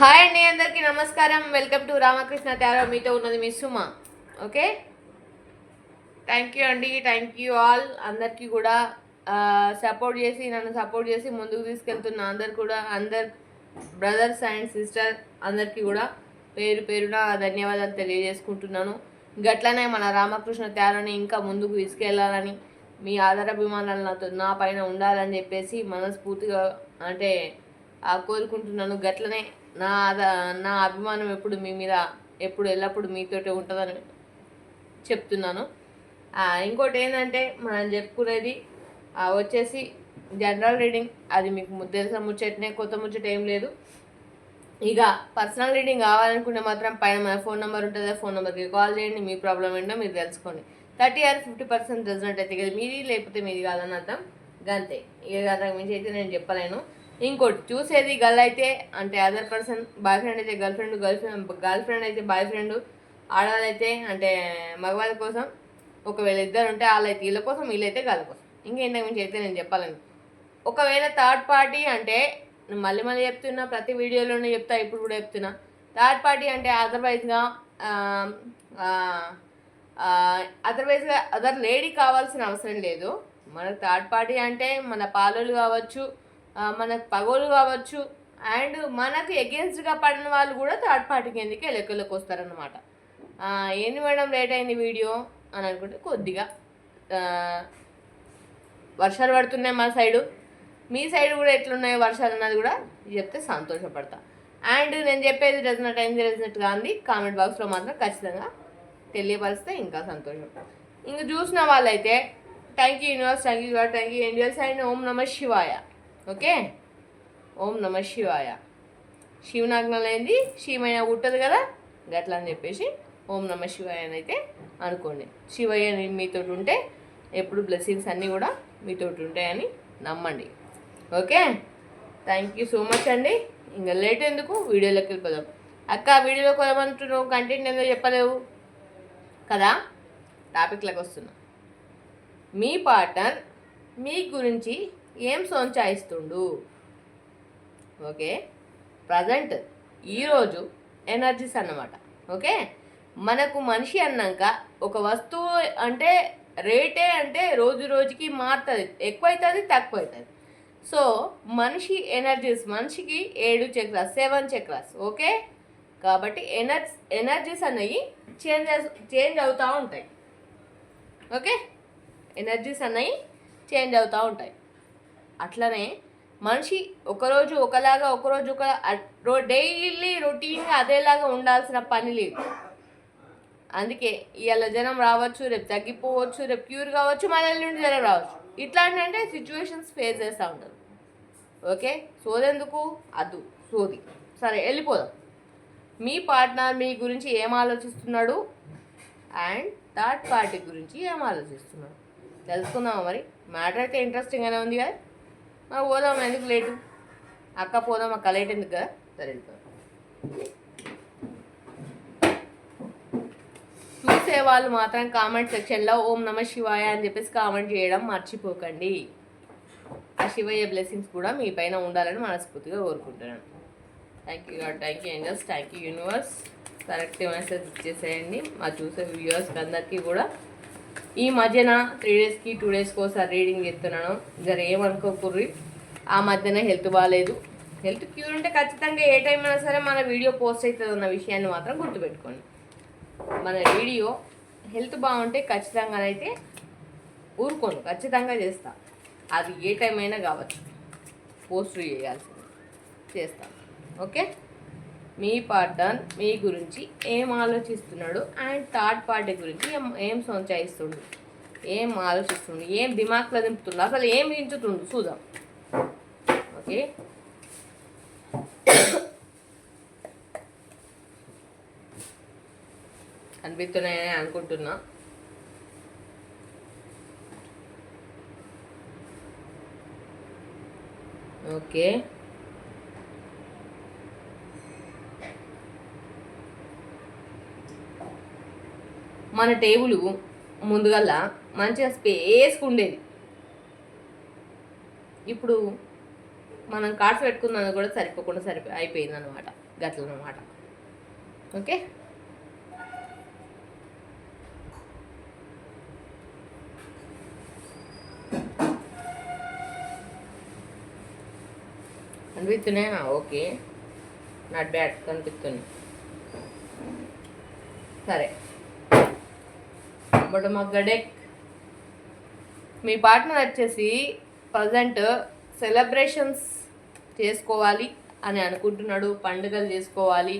Hi అండి అందరికీ నమస్కారం. వెల్కమ్ టు రామకృష్ణ తేరా మీతో ఉన్నది మీ సుమ. ఓకే థ్యాంక్ యూ అండి. థ్యాంక్ యూ ఆల్ అందరికీ కూడా సపోర్ట్ చేసి నన్ను సపోర్ట్ చేసి ముందుకు తీసుకెళ్తున్న అందరు కూడా అందరు బ్రదర్స్ అండ్ సిస్టర్ అందరికీ కూడా పేరు పేరున ధన్యవాదాలు తెలియజేసుకుంటున్నాను. గట్లనే మన రామకృష్ణ తేరాని ఇంకా ముందుకు తీసుకెళ్ళాలని మీ ఆధారాభిమానాలు నాతో నా పైన ఉండాలని చెప్పేసి మనస్ఫూర్తిగా అంటే కోరుకుంటున్నాను. గట్లనే నా నా అభిమానం ఎప్పుడు మీ మీద ఎప్పుడు ఎల్లప్పుడు మీతోటే ఉంటుందని చెప్తున్నాను. ఇంకోటి ఏంటంటే మనం చెప్పుకునేది వచ్చేసి జనరల్ రీడింగ్ అది మీకు ము- ముచ్చటనే కొత్త ముచ్చట ఏం లేదు. ఇక పర్సనల్ రీడింగ్ కావాలనుకుంటే మాత్రం పైన మన ఫోన్ నెంబర్ ఉంటుంది ఫోన్ నెంబర్కి కాల్ చేయండి మీ ప్రాబ్లం ఏంటో మీరు తెలుసుకోండి. Thirty or fifty percent result అయితే కదా మీది లేకపోతే మీది కాదని అర్థం. గంతే. ఇక అంతకు మించి అయితే నేను చెప్పలేను. ఇంకోటి చూసేది గర్ల్ అయితే అంటే అదర్ పర్సన్ బాయ్ ఫ్రెండ్ అయితే girl friend girl friend girl friend అయితే బాయ్ ఫ్రెండ్ ఆడవాళ్ళైతే అంటే మగవాళ్ళ కోసం ఒకవేళ ఇద్దరు ఉంటే వాళ్ళైతే వీళ్ళ కోసం వీళ్ళైతే వాళ్ళ కోసం. ఇంకేంతకు మించి అయితే నేను చెప్పాలని. ఒకవేళ థర్డ్ పార్టీ అంటే మళ్ళీ మళ్ళీ చెప్తున్నా ప్రతి వీడియోలోనే చెప్తా ఇప్పుడు కూడా చెప్తున్నా. థర్డ్ పార్టీ అంటే అదర్వైజ్గా అదర్వైజ్గా అదర్ లేడీ కావాల్సిన అవసరం లేదు. మన థర్డ్ పార్టీ అంటే మన పాలోలు కావచ్చు మనకు మన పగోలు కావచ్చు అండ్ మనకు ఎగెన్స్ట్గా పడిన వాళ్ళు కూడా థర్డ్ పార్టీ కిందకి లెక్కలోకి వస్తారనమాట ఏంది మేడం లేట్ అయింది వీడియో? అని అనుకుంటే కొద్దిగా వర్షాలు పడుతున్నాయి మా సైడు. మీ సైడ్ కూడా ఎట్లున్నాయో వర్షాలు అన్నది కూడా చెప్తే సంతోషపడతా. అండ్ నేను చెప్పేది రెజినెట్ అయింది రెజినెట్ కాంది. కామెంట్ బాక్స్లో మాత్రం ఖచ్చితంగా తెలియపరిస్తే ఇంకా సంతోషం. ఇంక చూసిన వాళ్ళైతే thank you universe thank you thank you angels and ఓం నమ శివాయ. ఓకే? ఓం నమ శివాయ. శివనాగ్నలైంది శివమైన పుట్టదు కదా? గట్లా అని చెప్పేసి ఓం నమ శివాయ అని అయితే అనుకోండి. శివయ్య మీతో ఉంటే ఎప్పుడు బ్లెస్సింగ్స్ అన్నీ కూడా మీతో ఉంటాయని నమ్మండి. Okay? Thank you so much అండి. ఇంకా లేట్ ఎందుకు? వీడియోలోకి వెళ్ళిపోదాం. అక్క వీడియోలోకి వెళ్ళమంటున్నావు కంటెంట్ ఏందో చెప్పలేవు కదా? టాపిక్లకు వస్తున్నా. మీ పార్ట్నర్ మీ గురించి ఏం సొంచాయిస్తుండు? ఓకే. ప్రజెంట్ ఈరోజు ఎనర్జీస్ అన్నమాట. ఓకే. మనకు మనిషి అన్నాక ఒక వస్తువు అంటే రేటే అంటే రోజు రోజుకి మారుతుంది. ఎక్కువ అవుతుంది తక్కువ అవుతుంది సో మనిషి ఎనర్జీస్ మనిషికి ఏడు చక్రాస్ సెవెన్ చక్రాస్ ఓకే? కాబట్టి ఎనర్జీ ఎనర్జీస్ అనేవి చేంజ్ చేంజ్ అవుతూ ఉంటాయి. ఓకే? ఎనర్జీస్ అనేవి చేంజ్ అవుతూ ఉంటాయి. అట్లనే మనిషి ఒకరోజు ఒకలాగా ఒకరోజు ఒక రో డైలీ రొటీన్గా అదేలాగా ఉండాల్సిన పని లేదు. అందుకే ఇవాళ జనం రావచ్చు రేపు తగ్గిపోవచ్చు రేపు క్యూర్ కావచ్చు మళ్ళీ నుండి జనం రావచ్చు. ఇట్లాంటి అంటే సిచ్యువేషన్స్ ఫేస్ చేస్తూ ఉంటారు. ఓకే? సోదెందుకు? అద్దు సోది. సరే వెళ్ళిపోదాం. మీ పార్ట్నర్ మీ గురించి ఏం ఆలోచిస్తున్నాడు? అండ్ థర్డ్ పార్టీ గురించి ఏం ఆలోచిస్తున్నాడు? తెలుసుకుందామా మరి? మ్యాటర్ అయితే ఇంట్రెస్టింగ్గానే ఉంది కదా? మరి పోదాం ఎందుకు లేటు? అక్క పోదాం అక్క లేట్ ఎందుకు? కదా సరే చూసే వాళ్ళు మాత్రం కామెంట్ సెక్షన్లో ఓం నమ శివాయ అని చెప్పేసి కామెంట్ చేయడం మర్చిపోకండి. ఆ శివయ్య బ్లెస్సింగ్స్ కూడా మీ పైన ఉండాలని మనస్ఫూర్తిగా కోరుకుంటున్నాను. Thank you God thank you angels thank you universe correct message ఇచ్చేసేయండి. మా చూసే వ్యూవర్స్కి అందరికీ కూడా ఈ మధ్యన త్రీ డేస్కి టూ డేస్కి ఒకసారి రీడింగ్ చేస్తున్నాను. జర ఏమనుకోకుర్రి ఆ మధ్యన హెల్త్ బాగాలేదు హెల్త్ క్యూర్ ఉంటే ఖచ్చితంగా ఏ టైం అయినా సరే మన వీడియో పోస్ట్ అవుతుంది అన్న విషయాన్ని మాత్రం గుర్తుపెట్టుకోండి. మన వీడియో హెల్త్ బాగుంటే ఖచ్చితంగానైతే ఊరుకోను ఖచ్చితంగా చేస్తా. అది ఏ టైం అయినా కావచ్చు. పోస్ట్ చేయాల్సింది. చేస్తాను ఓకే మీ పార్టన్ మీ గురించి ఏం ఆలోచిస్తున్నాడు అండ్ థర్డ్ పార్టీ గురించి ఏం ఏం ఏం ఆలోచిస్తుండు? ఏం దిమాక్లో దింపుతుండు? అసలు ఏం దించుతుండు చూద్దాం. ఓకే అనిపిస్తున్నాయని అనుకుంటున్నా. ఓకే మన టేబుల్ ముందుగల్లా మంచిగా స్పేస్గా ఉండేది. ఇప్పుడు మనం కార్డ్స్ పెట్టుకున్నది కూడా సరిపోకుండా సరిపో అయిపోయింది అనమాట గట్లనమాట ఓకే కనిపిస్తున్నాయా ఓకే. నాట్ బ్యాడ్ కనిపిస్తుంది. సరే. బట్ మా గడెక్ మీ పార్ట్నర్ వచ్చేసి ప్రజెంట్ సెలబ్రేషన్స్ చేసుకోవాలి అని అనుకుంటున్నాడు పండుగలు చేసుకోవాలి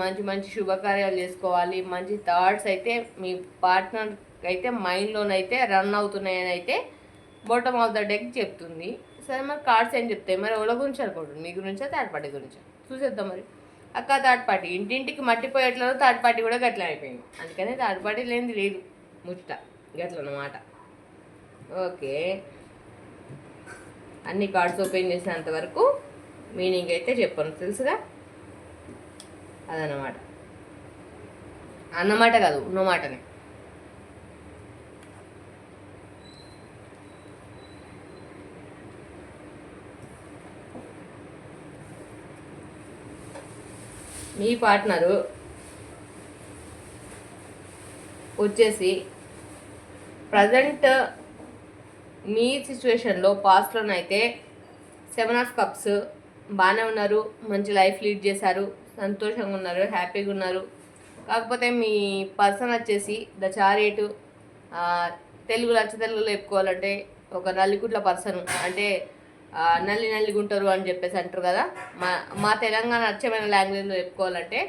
మంచి మంచి శుభకార్యాలు చేసుకోవాలి మంచి థాట్స్ అయితే మీ పార్ట్నర్ అయితే మైండ్లోనైతే రన్ అవుతున్నాయని అయితే బాటమ్ ఆఫ్ ద డెక్ చెప్తుంది. సరే మరి కార్డ్స్ ఏం చెప్తాయి? మరి ఎవరి గురించి అనుకుంటుంది? మీ గురించా థర్డ్ పార్టీ గురించా? చూసేద్దాం మరి. అక్క థర్డ్ పార్టీ. ఇంటింటికి మట్టిపోయేట్లలో థర్డ్ పార్టీ కూడా గట్ల అయిపోయింది. అందుకనే థర్డ్ పార్టీ లేనిది లేదు ముచ్చట గట్లన్నమాట ఓకే. అన్ని కార్డ్స్ ఓపెన్ చేసినంత వరకు మీనింగ్ అయితే చెప్పను తెలుసుగా? అదన్నమాట. అన్నమాట కాదు ఉన్నమాటనే మీ పార్ట్నరు వచ్చేసి ప్రజెంట్ మీ సిచ్యువేషన్లో పాస్ట్లోనైతే సెవెన్ ఆఫ్ కప్స్ బాగానే ఉన్నారు మంచి లైఫ్ లీడ్ చేశారు సంతోషంగా ఉన్నారు హ్యాపీగా ఉన్నారు. కాకపోతే మీ పర్సన్ వచ్చేసి ద చారియట్ తెలుగులో అచ్చ తెలుగులో చెప్పుకోవాలంటే ఒక నల్లికుట్ల పర్సన్ అంటే నల్లి నల్లి నల్లిగుంటారు అని చెప్పేసి అంటారు కదా. మా మా తెలంగాణ అచ్చమైన లాంగ్వేజ్లో చెప్పుకోవాలంటే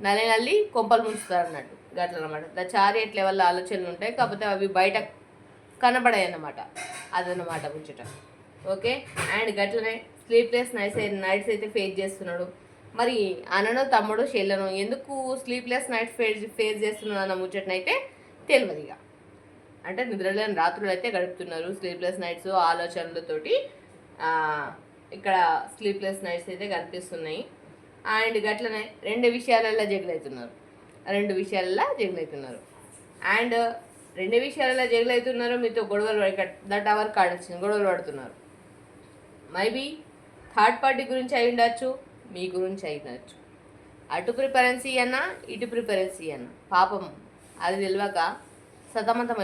నల్లి నల్లి కొంపలు ముంచుతారు అన్నట్టు గట్ల అనమాట ద చారియట్ లెవెల్ ఆలోచనలు ఉంటాయి కాకపోతే అవి బయట కనబడాయి అన్నమాట. అదన్నమాట ముంచట. ఓకే? అండ్ గట్లనే స్లీప్లెస్ నైట్స్ నైట్స్ అయితే ఫేస్ చేస్తున్నాడు. మరి అనను తమ్ముడు చెల్లెను ఎందుకు స్లీప్లెస్ నైట్స్ ఫేస్ ఫేస్ చేస్తున్నాడు అన్న ముచ్చటనైతే తెలియదు ఇక అంటే నిద్రలేని రాత్రులు అయితే గడుపుతున్నారు స్లీప్లెస్ నైట్స్ ఆలోచనలతోటి. ఇక్కడ స్లీప్లెస్ నైట్స్ అయితే కనిపిస్తున్నాయి. అండ్ గట్లనే రెండు విషయాలలో జగులవుతున్నారు రెండు విషయాలలో జగులవుతున్నారు అండ్ రెండు విషయాలలో జగులవుతున్నారు మీతో గొడవలు దట్ అవర్ కాడొచ్చింది గొడవలు పడుతున్నారు. మైబీ థర్డ్ పార్టీ గురించి అయి ఉండొచ్చు మీ గురించి అయి ఉండొచ్చు. అటు ప్రిపరెన్సీ అన్నా ఇటు ప్రిపరెన్సీ అన్నా. పాపం అది తెలియక సతమతం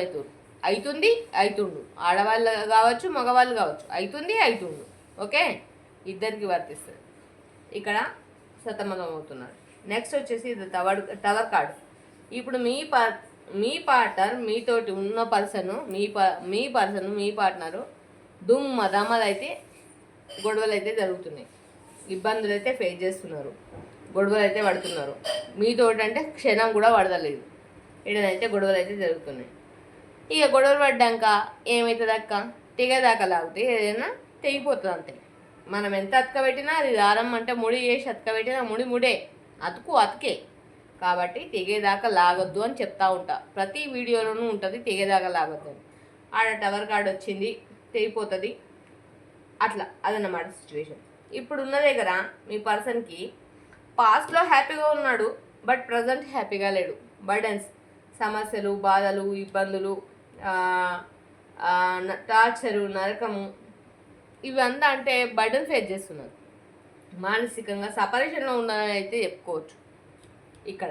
అవుతుంది అవుతుండు ఆడవాళ్ళు కావచ్చు మగవాళ్ళు కావచ్చు. అవుతుంది అవుతుండు ఓకే? ఇద్దరికి వర్తిస్తుంది. ఇక్కడ సతమతం అవుతున్నారు నెక్స్ట్ వచ్చేసి ఇది టవర్ టవర్ కార్డు ఇప్పుడు మీ పా మీ పార్ట్నర్ మీతోటి ఉన్న పర్సన్ మీ ప మీ పర్సన్ మీ పార్ట్నరు దుమ్మ దమ్మలు అయితే గొడవలు అయితే జరుగుతున్నాయి. ఇబ్బందులు అయితే ఫేస్ చేస్తున్నారు. గొడవలు అయితే పడుతున్నారు. మీతోటి అంటే క్షణం కూడా పడదలేదు ఇడనైతే గొడవలు అయితే జరుగుతున్నాయి. ఇక గొడవలు పడ్డాక ఏమవుతుంది అక్క తెగదాకా లాగితే ఏదైనా తెగిపోతుంది అంతే మనం ఎంత అతకబెట్టినా అది దారం అంటే ముడి చేసి అతకబెట్టినా ముడి ముడే. అతుకు అతికే. కాబట్టి తెగేదాకా లాగొద్దు అని చెప్తా ఉంటా. ప్రతి వీడియోలోనూ ఉంటుంది తెగేదాకా లాగొద్దు అని. ఆడ టవర్ కార్డ్ వచ్చింది తెగిపోతుంది. అట్లా అదన్నమాట సిచ్యువేషన్. ఇప్పుడు ఉన్న దగ్గర మీ పర్సన్కి పాస్ట్లో హ్యాపీగా ఉన్నాడు బట్ ప్రజెంట్ హ్యాపీగా లేడు. బర్డన్స్ సమస్యలు బాధలు ఇబ్బందులు టార్చరు నరకము ఇవంతా అంటే బర్డన్ ఫేస్ చేస్తున్నారు. మానసికంగా సపరేషన్లో ఉన్నారని అయితే చెప్పుకోవచ్చు. ఇక్కడ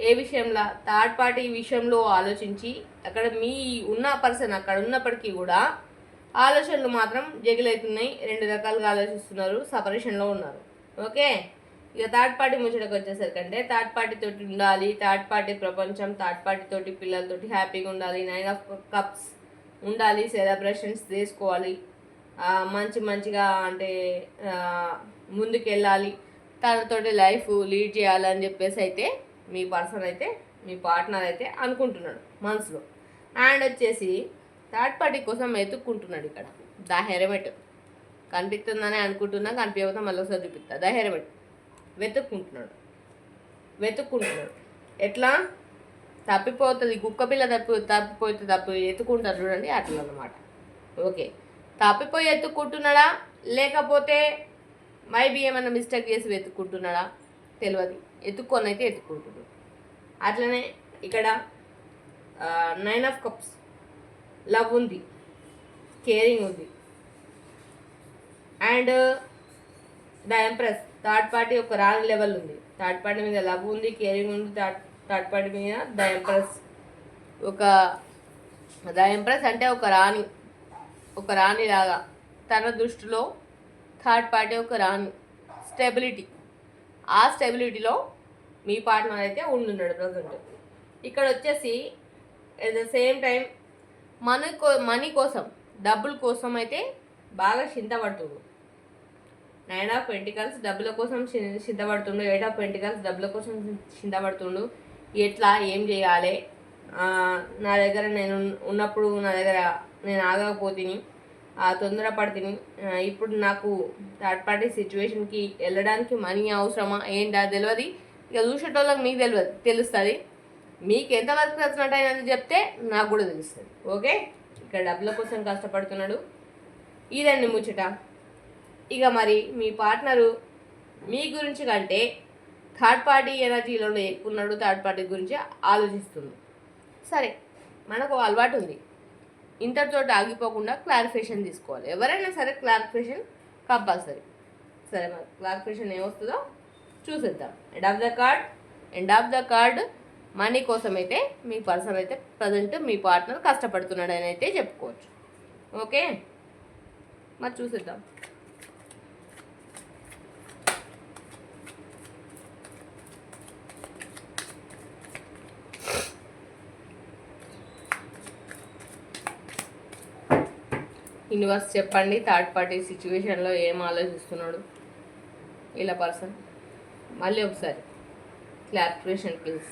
ఏ విషయంలో? థర్డ్ పార్టీ విషయంలో ఆలోచించి అక్కడ మీ ఉన్న పర్సన్ అక్కడ ఉన్నప్పటికీ కూడా ఆలోచనలు మాత్రం జగిలవుతున్నాయి రెండు రకాలుగా ఆలోచిస్తున్నారు సపరేషన్లో ఉన్నారు. ఓకే? ఇక థర్డ్ పార్టీ ముచ్చటకు వచ్చేసరికి అంటే థర్డ్ పార్టీ తోటి ఉండాలి థర్డ్ పార్టీ ప్రపంచం థర్డ్ పార్టీ తోటి పిల్లలతోటి హ్యాపీగా ఉండాలి నైన్ ఆఫ్ కప్స్ ఉండాలి సెలబ్రేషన్స్ చేసుకోవాలి మంచి మంచిగా అంటే ముందుకెళ్ళాలి తనతోటి లైఫ్ లీడ్ చేయాలని చెప్పేసి అయితే మీ పర్సన్ అయితే మీ పార్ట్నర్ అయితే అనుకుంటున్నాడు మనసులో. అండ్ వచ్చేసి థర్డ్ పార్టీ కోసం వెతుక్కుంటున్నాడు ఇక్కడ. The hermit. కనిపిస్తుందని అనుకుంటున్నా కనిపించకపోతే మళ్ళీ ఒకసారి చూపిస్తా. The hermit. వెతుక్కుంటున్నాడు. వెతుక్కుంటున్నాడు. ఎట్లా? తప్పిపోతుంది కుక్క పిల్ల తప్పి తప్పిపోతే తప్పి ఎత్తుకుంటారు చూడండి అట్లా అన్నమాట ఓకే. తప్పిపోయి ఎత్తుకుంటున్నాడా లేకపోతే మైబీ ఏమైనా మిస్టేక్ చేసి వెతుక్కుంటున్నాడా? తెలియదు ఎత్తుక్కొని అయితే ఎత్తుకుంటున్నాడు. అట్లనే ఇక్కడ నైన్ ఆఫ్ కప్స్ లవ్ ఉంది. కేరింగ్ ఉంది. And the empress third party ఒక రాని లెవెల్ ఉంది. థర్డ్ పార్టీ మీద లవ్ ఉంది కేరింగ్ ఉంది థర్డ్ థర్డ్ పార్టీ మీద ద ఎంప్రెస్ ఒక ద ఎంప్రెస్ అంటే ఒక రాణి ఒక రాణి లాగా. తన దృష్టిలో థర్డ్ పార్టీ ఒక రాణి. స్టెబిలిటీ. ఆ స్టెబిలిటీలో మీ పార్ట్నర్ అయితే ఉండున్నాడు ప్రజెంట్. ఇక్కడ వచ్చేసి at the same time money co money కోసం డబ్బుల కోసం అయితే బాగా చింతపడుతుంది నైన్ ఆఫ్ పెంటికల్స్ డబ్బుల కోసం చింతపడుతుండు ఎయిట్ ఆఫ్ పెంటికల్స్ డబ్బుల కోసం చింతపడుతుండు. ఎట్లా ఏం చేయాలి? నా దగ్గర నేను ఉన్నప్పుడు నా దగ్గర నేను ఆగకపోతిని ఆ, తొందరపడితిని ఇప్పుడు నాకు థర్డ్ పార్టీ సిచ్యువేషన్కి వెళ్ళడానికి మనీ అవసరమా? ఏంటా తెలియదు ఇక చూసేటోళ్ళకి మీకు తెలియదు తెలుస్తుంది. మీకు ఎంతవరకు నచ్చినట్టు చెప్తే నాకు కూడా తెలుస్తుంది. ఓకే? ఇక్కడ డబ్బుల కోసం కష్టపడుతున్నాడు. ఇదండి ముచ్చట. ఇక మరి మీ పార్ట్నరు మీ గురించి కంటే థర్డ్ పార్టీ ఎనర్జీలో ఎక్కున్నాడు థర్డ్ పార్టీ గురించి ఆలోచిస్తుంది. సరే మనకు అలవాటు ఉంది. ఇంతటితో ఆగిపోకుండా క్లారిఫికేషన్ తీసుకోవాలి. ఎవరైనా సరే క్లారిఫికేషన్ కంపల్సరీ సరే మరి క్లారిఫికేషన్ ఏమొస్తుందో చూసేద్దాం. End of the card end of the card money కోసం అయితే మీ పర్సన్ అయితే ప్రజెంట్ మీ పార్ట్నర్ కష్టపడుతున్నాడని అయితే చెప్పుకోవచ్చు. ఓకే మరి చూసేద్దాం. యూనివర్స్ చెప్పండి థర్డ్ పార్టీ సిచ్యువేషన్లో ఏం ఆలోచిస్తున్నాడు? ఇలా పర్సన్. మళ్ళీ ఒకసారి. క్లారిఫికేషన్ ప్లీజ్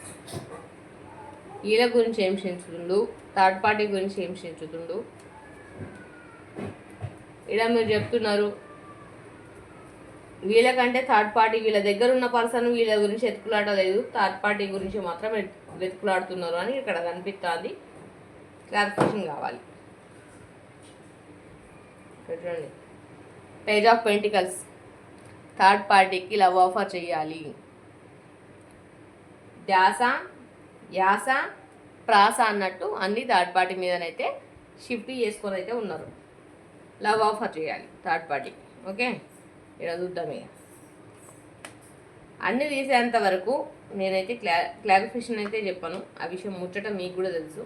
వీళ్ళ గురించి ఏం చించుతుండు థర్డ్ పార్టీ గురించి ఏం చించుతుండు ఇలా మీరు చెప్తున్నారు. వీళ్ళకంటే థర్డ్ పార్టీ వీళ్ళ దగ్గర ఉన్న పర్సన్ వీళ్ళ గురించి ఎత్తుకులాడలేదు. థర్డ్ పార్టీ గురించి మాత్రం వెతుకులాడుతున్నారు అని ఇక్కడ కనిపిస్తుంది క్లారిఫికేషన్ కావాలి. చూడండి పేజ్ ఆఫ్ పెంటికల్స్. థర్డ్ పార్టీకి లవ్ ఆఫర్ చేయాలి. ధ్యాస యాస ప్రాస అన్నట్టు అన్ని థర్డ్ పార్టీ మీదనైతే షిఫ్ట్ చేసుకొని అయితే ఉన్నారు. లవ్ ఆఫర్ చేయాలి థర్డ్ పార్టీ. ఓకే? ఇక్కడ చూద్దాం ఇక అన్ని తీసేంత వరకు నేనైతే క్లా క్లారిఫికేషన్ అయితే చెప్పాను. ఆ విషయం ముచ్చట మీకు కూడా తెలుసు.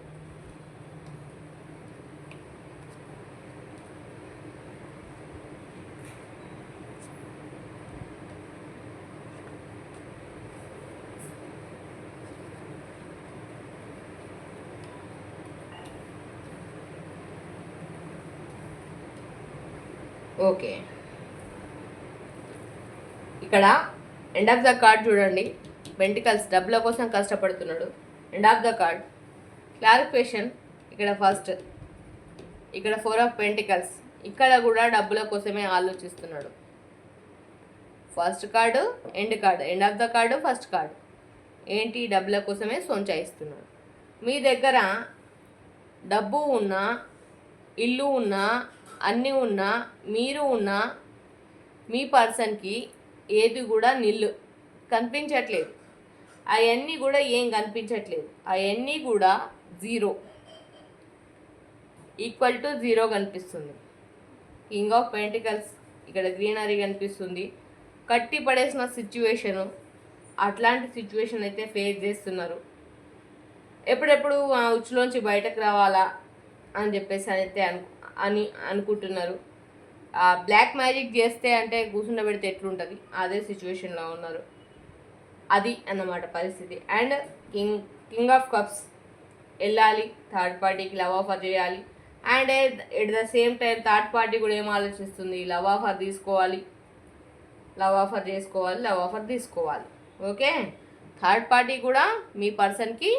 ఓకే. ఇక్కడ ఎండ్ ఆఫ్ ద కార్డ్ చూడండి. వెంటికల్స్ డబ్బుల కోసం కష్టపడుతున్నాడు. End of the card clarification ఇక్కడ ఫస్ట్ ఇక్కడ ఫోర్ ఆఫ్ పెంటికల్స్ ఇక్కడ కూడా డబ్బుల కోసమే ఆలోచిస్తున్నాడు. First card end card end of the card first card ఏంటి? డబ్బుల కోసమే సొంచాయిస్తున్నాడు. మీ దగ్గర డబ్బు ఉన్నా ఇల్లు ఉన్నా అన్నీ ఉన్నా మీరు ఉన్నా మీ పర్సన్కి ఏది కూడా నిల్లు కనిపించట్లేదు. అవన్నీ కూడా ఏం కనిపించట్లేదు. అవన్నీ కూడా జీరో. ఈక్వల్ టు జీరో కనిపిస్తుంది. కింగ్ ఆఫ్ పెంటికల్స్ ఇక్కడ గ్రీనరీ కనిపిస్తుంది. కట్టి పడేసిన సిచ్యువేషను అట్లాంటి సిచ్యువేషన్ అయితే ఫేస్ చేస్తున్నారు. ఎప్పుడెప్పుడు ఉచ్చులోంచి బయటకు రావాలా అని చెప్పేసి అయితే అను అని అనుకుంటున్నారు. బ్లాక్ మ్యాజిక్ చేస్తే అంటే కూర్చుండబెడితే ఎట్లుంటుంది? అదే సిచ్యువేషన్లో ఉన్నారు. అది అన్నమాట పరిస్థితి. And king king of cups వెళ్ళాలి థర్డ్ పార్టీకి లవ్ ఆఫర్ చేయాలి. And at the same time third party కూడా ఏం ఆలోచిస్తుంది? లవ్ ఆఫర్ తీసుకోవాలి. లవ్ ఆఫర్ చేసుకోవాలి లవ్ ఆఫర్ తీసుకోవాలి. ఓకే? థర్డ్ పార్టీ కూడా మీ పర్సన్కి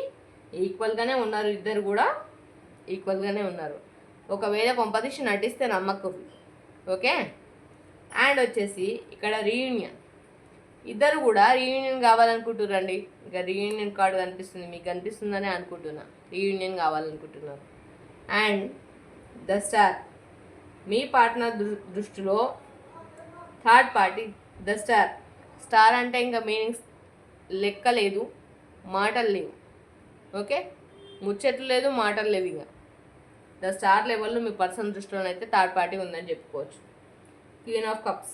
ఈక్వల్గానే ఉన్నారు. ఇద్దరు కూడా ఈక్వల్గానే ఉన్నారు. ఒకవేళ కొంపదీసి నటిస్తే నమ్మకం. ఓకే? అండ్ వచ్చేసి ఇక్కడ రీయూనియన్ ఇద్దరు కూడా రీయూనియన్ కావాలనుకుంటున్నారండి ఇక రీయూనియన్ కార్డు కనిపిస్తుంది. మీకు కనిపిస్తుందని అనుకుంటున్నా. రీయూనియన్ కావాలనుకుంటున్నారు. And the star. Me partner దృష్టిలో third party the star. Star అంటే ఇంకా మీనింగ్స్ లెక్క లేదు మాటలు లేవు. ఓకే? ముచ్చట్లు లేదు మాటలు లేవు ఇక. ద స్టార్ లెవెల్లో మీ పర్సన్ దృష్టిలోనైతే థర్డ్ పార్టీ ఉందని చెప్పుకోవచ్చు. Queen of cups.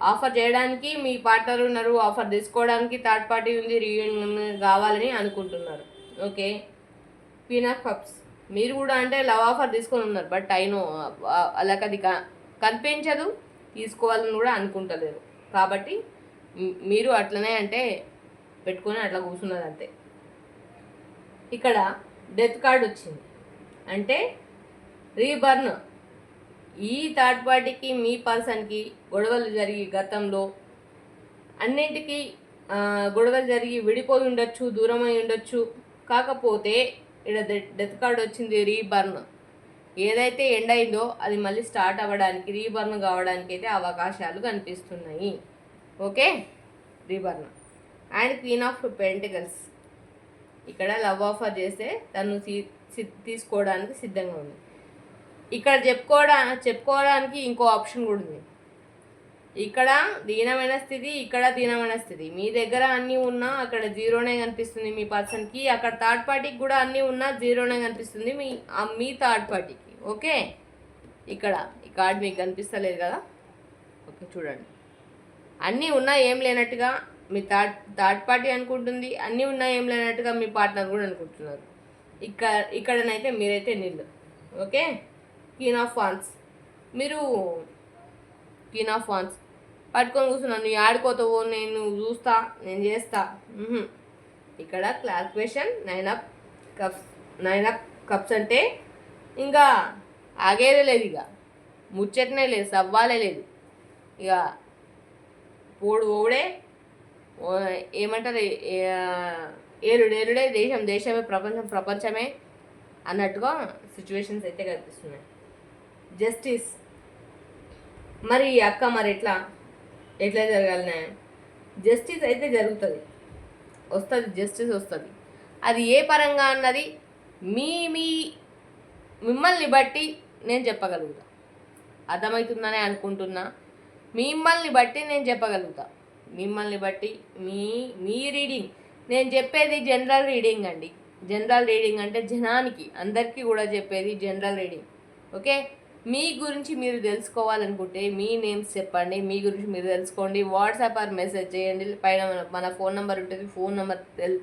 ఆఫర్ చేయడానికి మీ పార్ట్నర్ ఉన్నారు ఆఫర్ తీసుకోవడానికి థర్డ్ పార్టీ ఉంది రీయూనియన్ కావాలని అనుకుంటున్నారు. ఓకే? Queen of cups. మీరు కూడా అంటే లవ్ ఆఫర్ తీసుకొని ఉన్నారు బట్ అయినో అలాగ అది క- కనిపించదు తీసుకోవాలని కూడా అనుకుంటలేరు. కాబట్టి మీరు అట్లనే అంటే పెట్టుకొని అట్లా కూర్చున్నారు అంతే ఇక్కడ డెత్ కార్డ్ వచ్చింది. అంటే రీబర్న్. ఈ థర్డ్ పార్టీకి మీ పర్సన్కి గొడవలు జరిగి గతంలో అన్నింటికి గొడవలు జరిగి విడిపోయి ఉండొచ్చు దూరమై ఉండొచ్చు. కాకపోతే ఇక్కడ డెత్ కార్డ్ వచ్చింది రీబర్న్. ఏదైతే ఎండ్ అయిందో అది మళ్ళీ స్టార్ట్ అవ్వడానికి రీబర్న్ కావడానికి అయితే అవకాశాలు కనిపిస్తున్నాయి. Okay? Reborn. And queen of pentacles. ఇక్కడ లవ్ ఆఫర్ చేస్తే తను తీ- తీసుకోవడానికి సిద్ధంగా ఉంది. ఇక్కడ చెప్పుకోవడా చెప్పుకోవడానికి ఇంకో ఆప్షన్ కూడా ఉంది. ఇక్కడ దీనమైన స్థితి ఇక్కడ దీనమైన స్థితి. మీ దగ్గర అన్నీ ఉన్నా అక్కడ జీరోనే కనిపిస్తుంది మీ పర్సన్కి. అక్కడ థర్డ్ పార్టీకి కూడా అన్నీ ఉన్నా జీరోనే కనిపిస్తుంది మీ మీ థర్డ్ పార్టీకి. ఓకే? ఇక్కడ ఈ కార్డ్ మీకు కనిపిస్తలేదు కదా? ఓకే చూడండి. అన్నీ ఉన్నా ఏం లేనట్టుగా మీ థర్డ్ థర్డ్ పార్టీ అనుకుంటుంది. అన్నీ ఉన్నా ఏం లేనట్టుగా మీ పార్ట్నర్ కూడా అనుకుంటున్నారు. ఇక్కడ ఇక్కడనైతే మీరైతే నిల్లు. ఓకే? కీన్ ఆఫ్ వాన్స్ మీరు కీన్ ఆఫ్ వాన్స్ పట్టుకొని కూర్చున్నాను నువ్వు ఆడుకోతావో నేను చూస్తా నేను చేస్తా. ఇక్కడ classification nine of cups nine of cups అంటే ఇంకా ఆగేదే లేదు ఇక. ముచ్చటనే లేదు సవ్వాలే లేదు. ఇక పోడు ఓడే ఏమంటారు ఏ- ఏరుడే దేశం దేశమే ప్రపంచం ప్రపంచమే అన్నట్టుగా సిచ్యువేషన్స్ అయితే కనిపిస్తున్నాయి. జస్టిస్ మరి ఈ అక్క మరి ఎట్లా? ఎట్లా జరగాలి న్యాయం జస్టిస్ అయితే జరుగుతుంది. వస్తుంది జస్టిస్ వస్తుంది. అది ఏ పరంగా అన్నది మీ మీ మిమ్మల్ని బట్టి నేను చెప్పగలుగుతా. అర్థమవుతుందని అనుకుంటున్నా. మిమ్మల్ని బట్టి నేను చెప్పగలుగుతా. మిమ్మల్ని బట్టి మీ మీ రీడింగ్ నేను చెప్పేది జనరల్ రీడింగ్ అండి. జనరల్ రీడింగ్ అంటే జనానికి అందరికీ కూడా చెప్పేది జనరల్ రీడింగ్ ఓకే? మీ గురించి మీరు తెలుసుకోవాలనుకుంటే మీ నేమ్స్ చెప్పండి మీ గురించి మీరు తెలుసుకోండి. వాట్సాప్ ఆర్ మెసేజ్ చేయండి. పైన మన- ఫోన్ నెంబర్ ఉంటుంది. ఫోన్ నెంబర్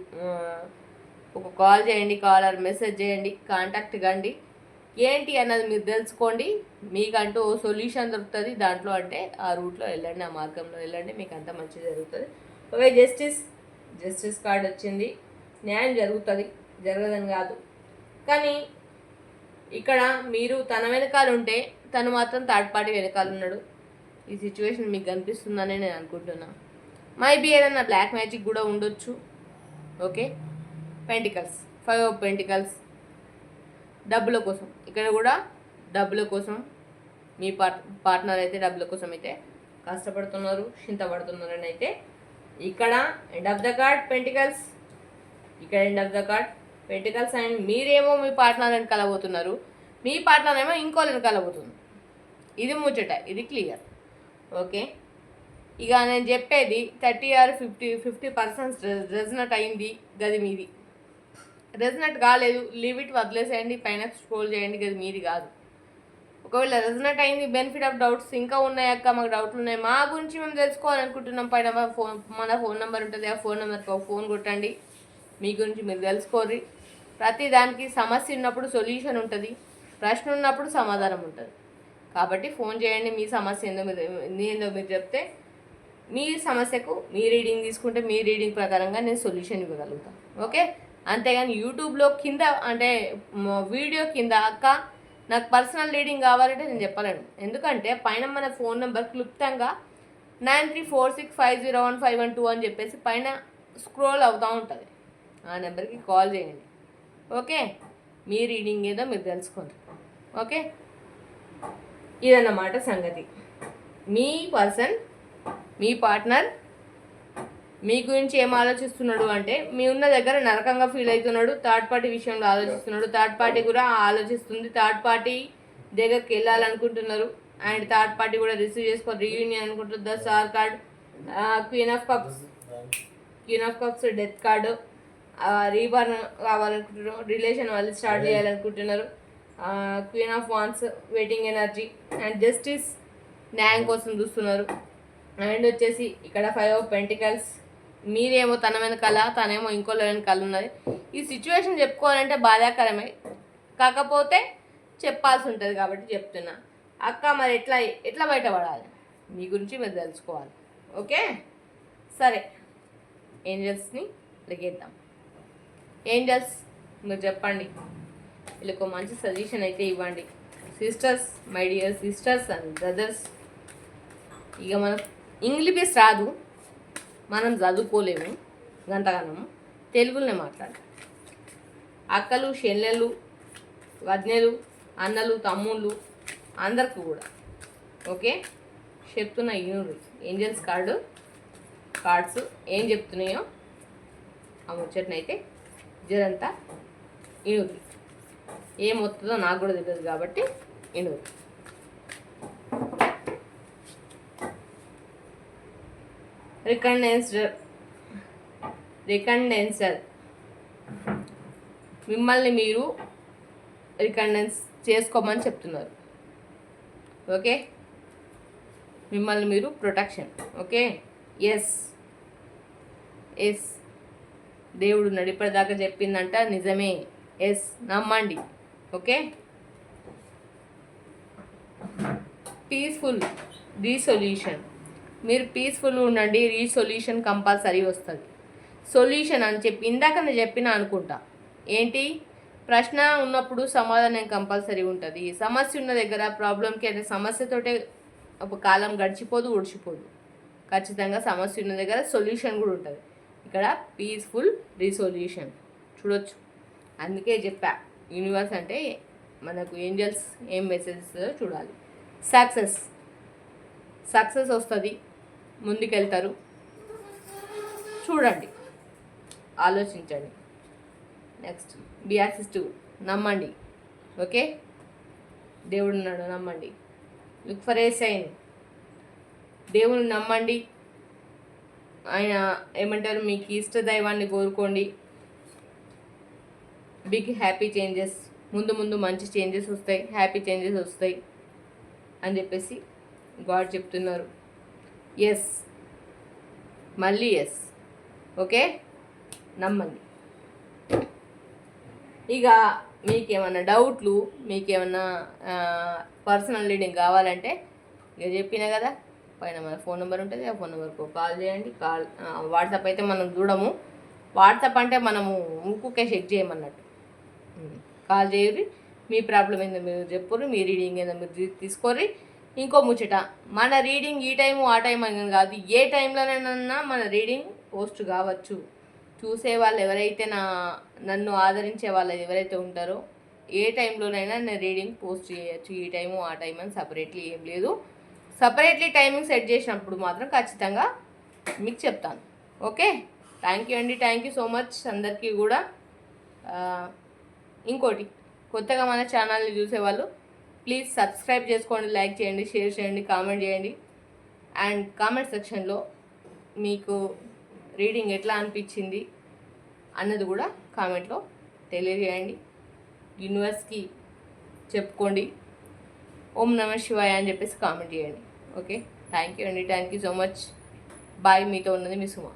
ఒక కాల్ చేయండి కాల్ ఆర్ మెసేజ్ చేయండి కాంటాక్ట్ కండి. ఏంటి అన్నది మీరు తెలుసుకోండి. మీకంటూ ఓ సొల్యూషన్ దొరుకుతుంది. దాంట్లో అంటే ఆ రూట్లో వెళ్ళండి ఆ మార్గంలో వెళ్ళండి. మీకు అంత మంచి జరుగుతుంది. ఓకే జస్టిస్ జస్టిస్ కార్డ్ వచ్చింది. న్యాయం జరుగుతుంది. జరగదని కాదు. కానీ ఇక్కడ మీరు తన వెనకాల ఉంటే తను మాత్రం థర్డ్ పార్టీ వెనకాల ఉన్నాడు. ఈ సిచ్యువేషన్ మీకు కనిపిస్తుందని నేను అనుకుంటున్నా. మైబీ ఏదన్నా బ్లాక్ మ్యాజిక్ కూడా ఉండొచ్చు. Okay pentacles five of pentacles డబ్బుల కోసం. ఇక్కడ కూడా డబ్బుల కోసం మీ పార్ట్ పార్ట్నర్ అయితే డబ్బుల కోసం అయితే కష్టపడుతున్నారు చింతపడుతున్నారు అని అయితే ఇక్కడ end of the card pentacles ఇక్కడ end of the card pentacles and మీరేమో మీ పార్ట్నర్ అని కలబోతున్నారు మీ పార్ట్నర్ ఏమో ఇంకోళ్ళని కలబోతుంది ఇది ముచ్చట ఇది క్లియర్ ఓకే ఇక నేను చెప్పేది thirty or fifty fifty percent రెజనట్ అయింది గది మీది. రెజనట్ కాలేదు లీవ్ ఇట్ వదిలేసేయండి పైన స్క్రోల్ చేయండి గది మీది కాదు. ఒకవేళ రెజనట్ అయింది బెనిఫిట్ ఆఫ్ డౌట్స్ ఇంకా ఉన్నాయి అక్క? మాకు డౌట్లు ఉన్నాయి? మా గురించి మేము తెలుసుకోవాలనుకుంటున్నాం. పైన ఫోన్ మన ఫోన్ నెంబర్ ఉంటుంది. ఆ ఫోన్ నెంబర్కి ఒక ఫోన్ కొట్టండి. మీ గురించి మీరు తెలుసుకోర్రి. ప్రతి దానికి సమస్య ఉన్నప్పుడు సొల్యూషన్ ఉంటుంది. ప్రశ్న ఉన్నప్పుడు సమాధానం ఉంటుంది. కాబట్టి ఫోన్ చేయండి. మీ సమస్య ఏందో మీరు ఏందో మీరు చెప్తే మీ సమస్యకు మీ రీడింగ్ తీసుకుంటే మీ రీడింగ్ ప్రకారంగా నేను సొల్యూషన్ ఇవ్వగలుగుతాను ఓకే? అంతేగాని యూట్యూబ్లో కింద అంటే వీడియో కింద అక్క నాకు పర్సనల్ రీడింగ్ కావాలంటే నేను చెప్పలేను. ఎందుకంటే పైన మన ఫోన్ నెంబర్ క్లుప్తంగా nine three four six five zero one five one two అని చెప్పేసి పైన స్క్రోల్ అవుతూ ఉంటుంది. ఆ నెంబర్కి కాల్ చేయండి. ఓకే? మీ రీడింగ్ ఏదో మీరు తెలుసుకోండి. ఓకే? ఇదన్నమాట సంగతి. మీ పర్సన్ మీ పార్ట్నర్ మీ గురించి ఏం ఆలోచిస్తున్నాడు అంటే మీ ఉన్న దగ్గర నరకంగా ఫీల్ అవుతున్నాడు థర్డ్ పార్టీ విషయంలో ఆలోచిస్తున్నాడు. థర్డ్ పార్టీ కూడా ఆలోచిస్తుంది. థర్డ్ పార్టీ దగ్గరికి వెళ్ళాలనుకుంటున్నారు. అండ్ థర్డ్ పార్టీ కూడా రిసీవ్ చేసుకొని రీయూనియన్ అనుకుంటుంది the star card queen of cups queen of cups death card reborn కావాలనుకుంటున్నారు. రిలేషన్ వాళ్ళు స్టార్ట్ చేయాలనుకుంటున్నారు. Queen of wands waiting energy and justice న్యాయం కోసం చూస్తున్నారు. అండ్ వచ్చేసి ఇక్కడ ఫైవ్ ఆఫ్ పెంటికల్స్ మీరేమో తన వెనకాల తనేమో ఇంకోళ్ళ వెనకాల ఉన్నది. ఈ సిచ్యువేషన్ చెప్పుకోవాలంటే బాధాకరమే. కాకపోతే చెప్పాల్సి ఉంటుంది కాబట్టి చెప్తున్నా. అక్క మరి ఎట్లా ఎట్లా బయటపడాలి? మీ గురించి మీరు తెలుసుకోవాలి. ఓకే? సరే. ఏంజల్స్ని అడిగేద్దాం ఏంజల్స్ మీరు చెప్పండి. వీళ్ళకు మంచి సజెషన్ అయితే ఇవ్వండి. Sisters my dear sisters and brothers ఇక మనం ఇంగ్లీష్ రాదు. మనం చదువుకోలేము గంటగనం తెలుగులోనే మాట్లాడాలి అక్కలు చెల్లెలు వజ్ఞలు అన్నలు తమ్ముళ్ళు అందరికి కూడా. ఓకే? చెప్తున్న యూనిట్ ఏంజల్స్ కార్డు కార్డ్స్ ఏం చెప్తున్నాయో ఆ ముచ్చట్నైతే జరంతా ఇనురు. ఏం వస్తుందో నాకు కూడా తెలియదు కాబట్టి ఇనురు. రికండెన్సర్ రికండెన్సర్. మిమ్మల్ని మీరు రికండెన్స్ చేసుకోమని చెప్తున్నారు. ఓకే? మిమ్మల్ని మీరు ప్రొటెక్షన్. ఓకే? ఎస్ ఎస్ దేవుడు నడిపడిదాకా చెప్పిందంట నిజమే. ఎస్ నమ్మండి. ఓకే? పీస్ఫుల్ రీసొల్యూషన్ మీరు పీస్ఫుల్గా ఉండండి రీసొల్యూషన్ కంపల్సరీ వస్తుంది. సొల్యూషన్ అని చెప్పి ఇందాక నేను చెప్పిన అనుకుంటా. ఏంటి? ప్రశ్న ఉన్నప్పుడు సమాధానం కంపల్సరీ ఉంటుంది. సమస్య ఉన్న దగ్గర ప్రాబ్లంకి అంటే సమస్యతోటే ఒక కాలం గడిచిపోదు ఉడిచిపోదు ఖచ్చితంగా సమస్య ఉన్న దగ్గర సొల్యూషన్ కూడా ఉంటుంది. ఇక్కడ పీస్ఫుల్ రీసొల్యూషన్ చూడొచ్చు. అందుకే చెప్పా యూనివర్స్ అంటే మనకు ఏంజల్స్ ఏం మెసేజెస్ చూడాలి. సక్సెస్ సక్సెస్ వస్తుంది. ముందుకెళ్తారు. చూడండి. ఆలోచించండి. నెక్స్ట్ బి టూ నమ్మండి. ఓకే? దేవుడు ఉన్నాడు నమ్మండి. లుక్ ఫర్ ఏ సైన్ దేవుని నమ్మండి. ఆయన ఏమంటారు? మీకు ఇష్ట దైవాన్ని కోరుకోండి. బిగ్ హ్యాపీ చేంజెస్ ముందు ముందు మంచి చేంజెస్ వస్తాయి. హ్యాపీ చేంజెస్ వస్తాయి. అని చెప్పేసి గాడ్ చెప్తున్నారు. ఎస్ మళ్ళీ ఎస్ ఓకే నమ్మండి. ఇక మీకేమన్నా డౌట్లు మీకేమన్నా పర్సనల్ రీడింగ్ కావాలంటే ఇక చెప్పిన కదా? పైన మన ఫోన్ నెంబర్ ఉంటుంది ఆ ఫోన్ నెంబర్కు కాల్ చేయండి. కాల్ వాట్సాప్ అయితే మనం చూడము. వాట్సాప్ అంటే మనము ముక్కుకే చెక్ చేయమన్నట్టు. కాల్ చేయరు మీ ప్రాబ్లం ఏందో మీరు చెప్పుర్రు మీ రీడింగ్ ఏందో మీరు తీసుకోర్రి. ఇంకో ముచ్చట. మన రీడింగ్ ఈ టైము ఆ టైం అని కాదు. ఏ టైంలోనైనా మన రీడింగ్ పోస్ట్ కావచ్చు. చూసే వాళ్ళు ఎవరైతే నా నన్ను ఆదరించే వాళ్ళు ఎవరైతే ఉంటారో ఏ టైంలోనైనా నేను రీడింగ్ పోస్ట్ చేయొచ్చు. ఈ టైము ఆ టైం అని సపరేట్లీ ఏం లేదు. సపరేట్లీ టైమింగ్ సెట్ చేసినప్పుడు మాత్రం ఖచ్చితంగా మీకు చెప్తాను. ఓకే? థ్యాంక్ యూ అండి. థ్యాంక్ యూ సో మచ్ అందరికీ కూడా. ఇంకోటి కొత్తగా మన ఛానల్ని చూసేవాళ్ళు ప్లీజ్ సబ్స్క్రైబ్ చేసుకోండి లైక్ చేయండి షేర్ చేయండి కామెంట్ చేయండి. అండ్ కామెంట్ సెక్షన్లో మీకు రీడింగ్ ఎట్లా అనిపించింది అన్నది కూడా కామెంట్లో తెలియజేయండి. యూనివర్స్కి చెప్పుకోండి. ఓం నమ శివాయ అని చెప్పేసి కామెంట్ చేయండి. ఓకే థ్యాంక్ యూ అండి. Thank you so much bye మీతో ఉన్నది మీ సుమా.